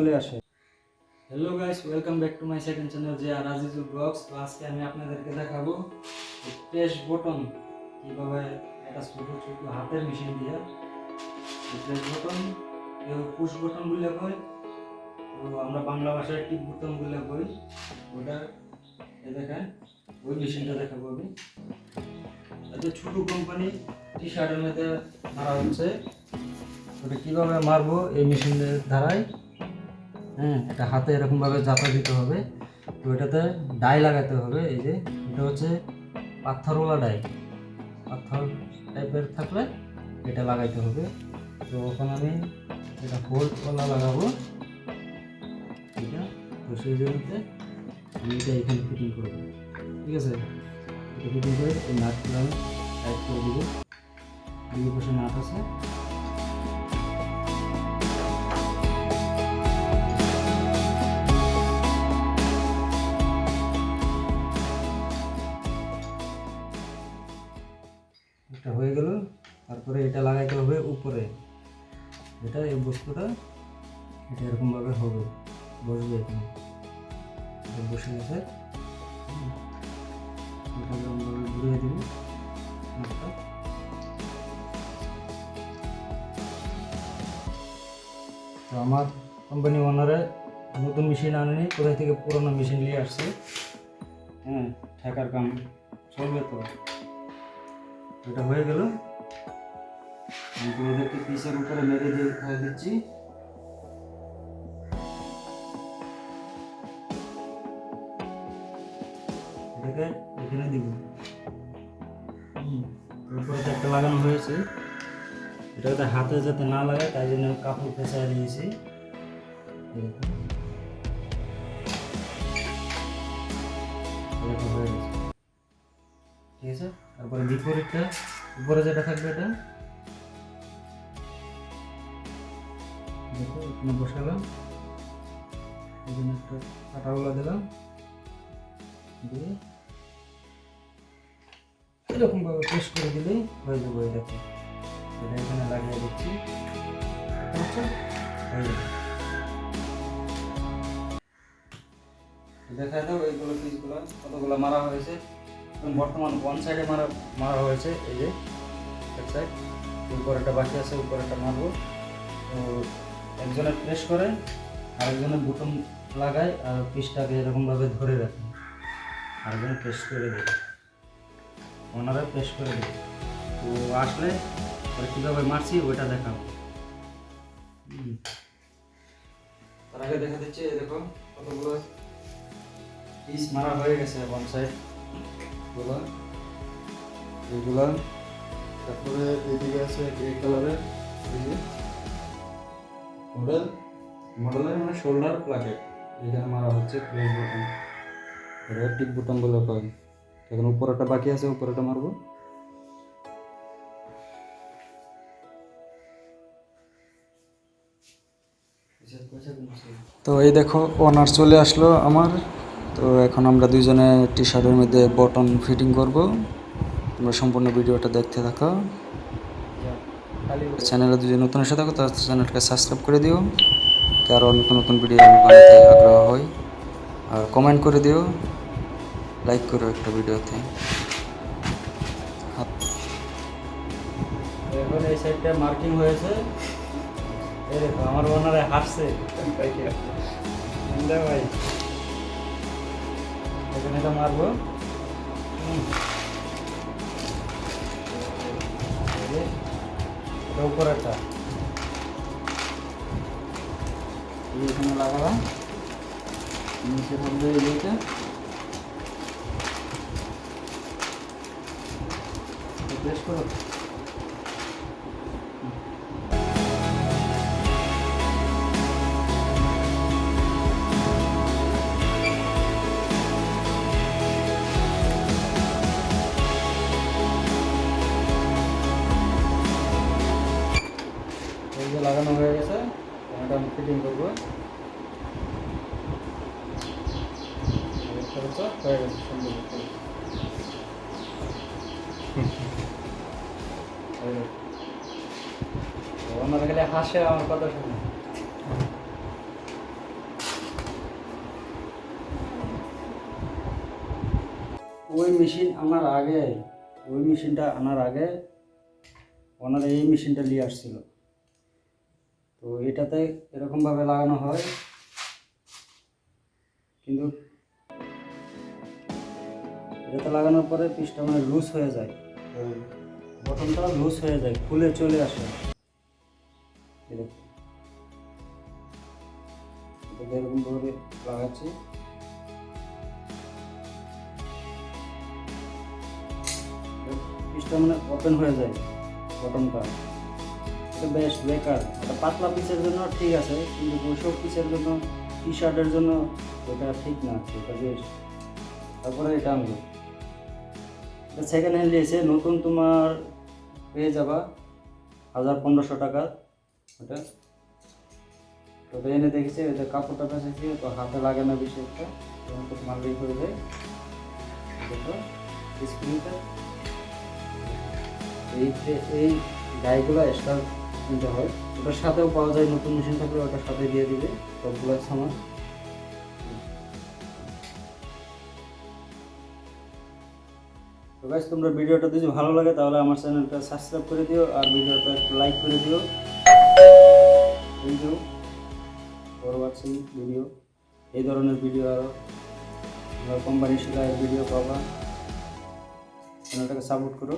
চলে আসে। Hello guys welcome back to my second channel যে আর আজিজুল ব্লগস তো আজকে আমি আপনাদেরকে দেখাবো প্রেস বটন কীভাবে একটা ছোটো ছোটো হাতের মেশিন দিয়ে প্রেস বটন কেউ পুশ বটন বলে কই তো আমরা বাংলা ভাষায় টিপ বটন বলে কই ওটা দেখেন, ওই মেশিনটা দেখাবো আমি। এটা ছোটো কোম্পানি টি শার্টের মধ্যে মারা হচ্ছে। ওটা কীভাবে মারবো এই মেশিনের দ্বারাই হ্যাঁ এটা হাতে এরকমভাবে জাতা দিতে হবে। তো এটাতে ডাই লাগাতে হবে, এই যে এটা হচ্ছে পাথরওয়ালা ডাই। পাথর টাইপের থাকলে এটা লাগাইতে হবে। তো ওখানে আমি এটা হোলওয়ালা লাগাবো। এটা, তো সেই জন্যতে আমি এটা এখানে ফিটিং করব ঠিক আছে? এটা ফিটিং করে নাটগুলো আমি টাইট করে দেবো। দুই পাশে নাট আছে। উপরে। এটা এই বস্তুটা, এটা এরকমভাবে হবে। বসবে এখানে। এটা বসে গেছে। এটা এরকমভাবে ঘুরিয়ে দিব। নাটটা। তো আমার কোম্পানি ওনারে নতুন মেশিন আনেনি, কোথায় থেকে পুরোনো মেশিন নিয়ে আসছে? হ্যাঁ ঠেকার কাম চলবে তো। এটা হয়ে গেল। আমি পিসের উপরে মেরে দিয়ে দিচ্ছি। এটাকে এখানে দিব। হুম, উপরে তো একটা লাগানো হয়েছে। এটা যাতে হাতে যাতে না লাগে তাই জন্য কাপড় পেঁচায় দিয়েছি ঠিক আছে? তারপরে বিপরীতটা উপরে যেটা থাকবে এটা। দেখো এখানে বসালাম। এখানে একটা কাটাগুলো দিলাম। দিয়ে এরকম ভাবে প্রেস করে দিলেই হয়ে যাবে এই এটা এখানে লাগিয়ে দিচ্ছি। যাবে দেখা দাও এইগুলো পিসগুলো কতগুলো মারা হয়েছে। বর্তমান ওয়ান সাইডে মারা মারা হয়েছে, এই যে এক সাইড উপরেটা বাকি আছে উপরেটা মারবো। তো একজনে প্রেস করে, আরেকজনে বুটন লাগায় আর পিসটাকে এরকমভাবে ধরে রাখে। আরেকজনে প্রেস করে দেবে ওনারা প্রেস করে দেবে তো আসলে পরে কীভাবে মারছি ওইটা দেখাবো। তার আগে দেখা দিচ্ছে দেখো কতগুলো পিস মারা হয়ে গেছে ওয়ান সাইডগুলো। এগুলো, তারপরে এদিকে আছে গ্রে কালারের মডেল মডেলের মানে শোল্ডার প্লাকেট এখানে মারা হচ্ছে প্লেস বটন এটা টিক বটন বলে কয়। এখন উপরেটা বাকি আছে উপরেটা মারবো। তো এই দেখো ওনার চলে আসলো আমার। তো এখন আমরা দুইজনে টি শার্টের মধ্যে বটন ফিটিং করব। তোমরা সম্পূর্ণ ভিডিওটা দেখতে থাকো। চ্যানেলে যদি নতুন এসে থাকো তাহলে চ্যানেলটাকে সাবস্ক্রাইব করে দিও। আরও নতুন নতুন ভিডিও বানাতে আগ্রহ হই। আর কমেন্ট করে দিও লাইক করো একটা ভিডিওতে এখন এই সাইডটা মার্কিং হয়েছে। এই দেখো, আমার ওনারে হাসছে ভাই। এখন এটা মারবো। হুম। উপরেরটা। এখানে লাগালাম। নিচে থাকবে এইটা প্রেস করো। লাগানো হয়ে গেছে। এটা আমি ফিটিং করব। হাসে আমার কথা শুনে। ওই মেশিন আনার আগে, ওই মেশিনটা আনার আগে, ওনারা এই মেশিনটা নিয়ে আসছিল। তো এটাতে এরকমভাবে লাগানো হয়। কিন্তু এটাতে লাগানোর পরে পিসটা মানে লুজ হয়ে যায়। বটনটা লুজ হয়ে যায় খুলে চলে আসে। এরকম এটাতে এরকম করে লাগাচ্ছি। পিসটা মানে ওপেন হয়ে যায় বটনটা। বেশ বেকার। পাতলা পিসের জন্য ঠিক আছে, কিন্তু ওইসব পিসের জন্য টি শার্টের জন্য ওটা ঠিক না ওটা বেশ। তারপরে এটা আনব। এটা সেকেন্ড হ্যান্ড নিয়েছে, নতুন তোমার পেয়ে যাবা হাজার পনেরোশো টাকা। ওটা। তো এনে দেখেছি ওটা কাপড়টা পেঁচেছি তো হাতে লাগে না বেশি একটা। তখন তো মারলেই করে দেয়। স্ক্রিনটা এই এই গায়েগুলো এক্সট্রা কিনতে হয়। ওটার সাথেও পাওয়া যায়, নতুন মেশিন থাকলে ওটার সাথে দিয়ে দিবে সবগুলো সামান। তো গাইস তোমরা ভিডিওটা যদি ভালো লাগে, তাহলে আমার চ্যানেলটা সাবস্ক্রাইব করে দিও, আর ভিডিওটা একটু লাইক করে দিও। ফর ওয়াচিং ভিডিও এই ধরনের ভিডিও আরও কোম্পানি সেলাইয়ের ভিডিও পাবা। চ্যানেলটাকে সাপোর্ট করো।